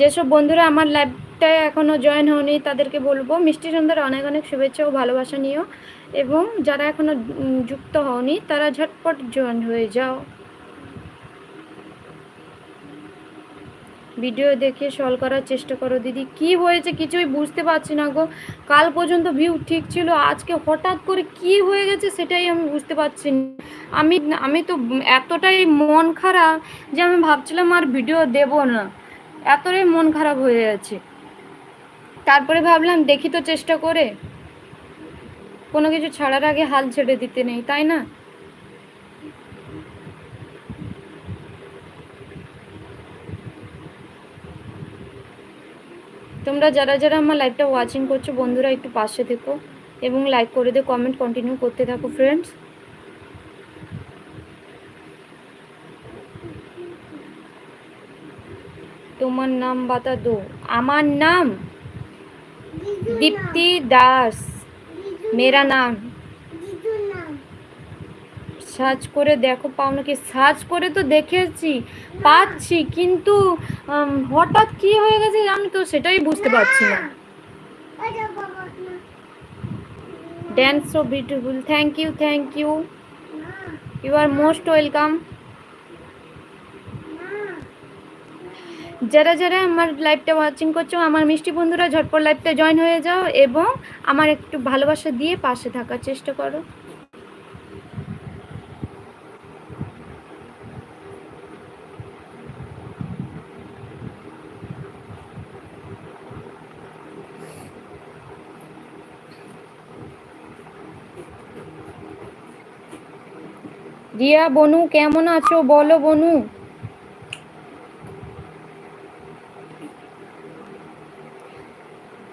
যেসব বন্ধুরা আমার লাইভটায় এখনও জয়েন হয়নি তাদেরকে বলব, মিষ্টি সন্ধ্যার অনেক অনেক শুভেচ্ছা ও ভালোবাসা নিও এবং যারা এখনও যুক্ত হওনি, তারা ঝটপট জয়েন হয়ে যাও। ভিডিও দেখে সলভ করার চেষ্টা করো, দিদি। কি হয়েছে কিছুই বুঝতে পারছি না গো। কাল পর্যন্ত ভিউ ঠিক ছিল, আজকে হঠাৎ করে কি হয়ে গেছে সেটাই আমি বুঝতে পারছি না। আমি আমি তো এতটাই মন খারাপ যে আমি ভাবছিলাম আর ভিডিও দেব না। এতটাই মন খারাপ হয়ে গেছে তারপরে ভাবলাম, দেখি তো চেষ্টা করে। কোনো কিছু ছাড়ার আগে হাল ছেড়ে দিতে নেই, তাই না? তোমরা যারা যারা আমার লাইভটা ওয়াচিং করছ, বন্ধুরা একটু পাশে থেকো এবং লাইক করে দিও কমেন্ট কন্টিনিউ করতে থাকো ফ্রেন্ডস তোমার নাম বাতা দো। আমার নাম দীপ্তি দাস। মেরা নাম। সার্চ করে দেখো পাও নাকি সার্চ করে তো দেখেছি, পাচ্ছি, কিন্তু হঠাৎ কি হয়ে গেছে আমি তো, সেটাই বুঝতে পারছি না। Dance so beautiful thank you thank you you R most welcome যারা যারা আমার লাইভটা ওয়াচিং করছ, আমার মিষ্টি বন্ধুরা ঝটপট লাইভটা জয়েন হয়ে যাও এবং আমার একটু ভালোবাসা দিয়ে পাশে থাকার চেষ্টা করো। রিয়া, বনু, কেমন আছো? বলো বনু।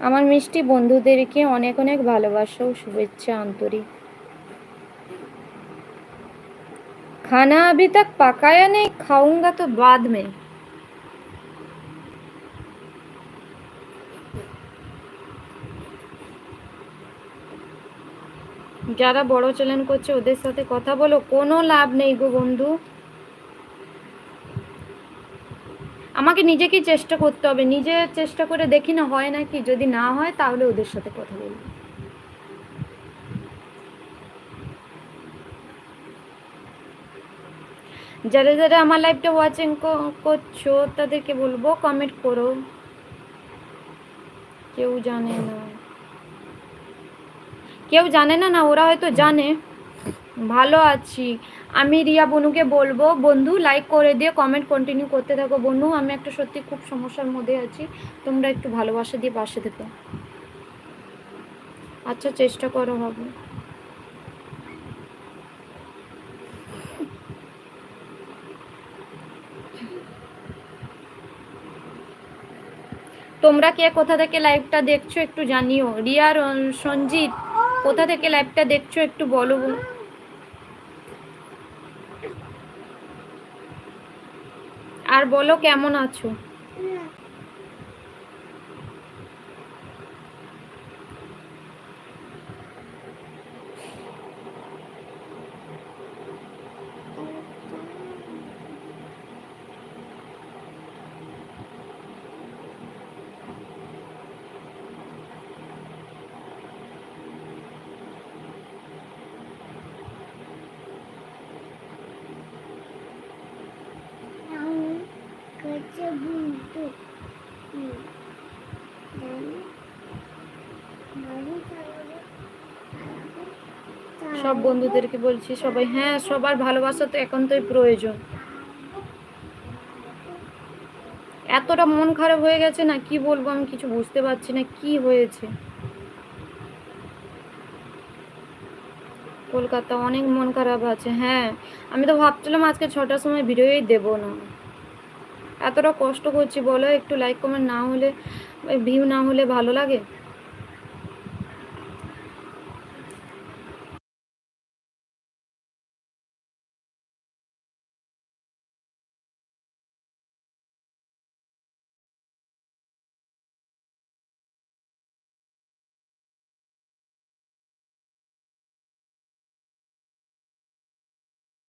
আমার মিষ্টি বন্ধুদেরকে অনেক অনেক ভালোবাসা ও শুভেচ্ছা আন্তরিক खाना अभी तक पकाया नहीं खाऊंगा तो बाद में যারা বড় চ্যানেল করছে ওদের সাথে কথা বলো কোনো লাভ নেই গো বন্ধু আমাকে নিজেকেই চেষ্টা করতে হবে। নিজে চেষ্টা করে দেখি না হয় নাকি, যদি না হয় তাহলে ওদের সাথে কথা বলব। যারা যারা আমার লাইভটা ওয়াচিং করছ, তাদেরকে বলব কমেন্ট করো। কেউ জানে না। কেউ জানে না না, ওরা হয়তো জানে। ভালো আছি। আমি রিয়া বনুকে বলব, বন্ধু লাইক করে দিয়ে কমেন্ট কন্টিনিউ করতে থাকো। বন্ধু আমি একটা সত্যি খুব সমস্যার মধ্যে আছি। তোমরা একটু ভালোবাসা দিয়ে পাশে থেকো। আচ্ছা চেষ্টা করো হবে। তোমরা কে, কোথা থেকে লাইভটা দেখছ একটু জানিও। রিয়া সঞ্জিত, কোথা থেকে লাইভটা দেখছ একটু বলো আর বলো কেমন আছো? Baru kalau সব বন্ধুদেরকে বলছি, সবাই হ্যাঁ সবার ভালোবাসা তো একান্তই প্রয়োজন। এতটা মন খারাপ হয়ে গেছে না, কি বলব আমি কিছু বুঝতে পারছি না, কি হয়েছে? কলকাতা অনেক মন খারাপ আছে হ্যাঁ। আমি তো ভাবছিলাম আজকে ছটার সময় ভিডিওই দেবো না। এতটা কষ্ট করছি বলো একটু লাইক কমেন্ট না হলে ভিউ না হলে ভালো লাগে?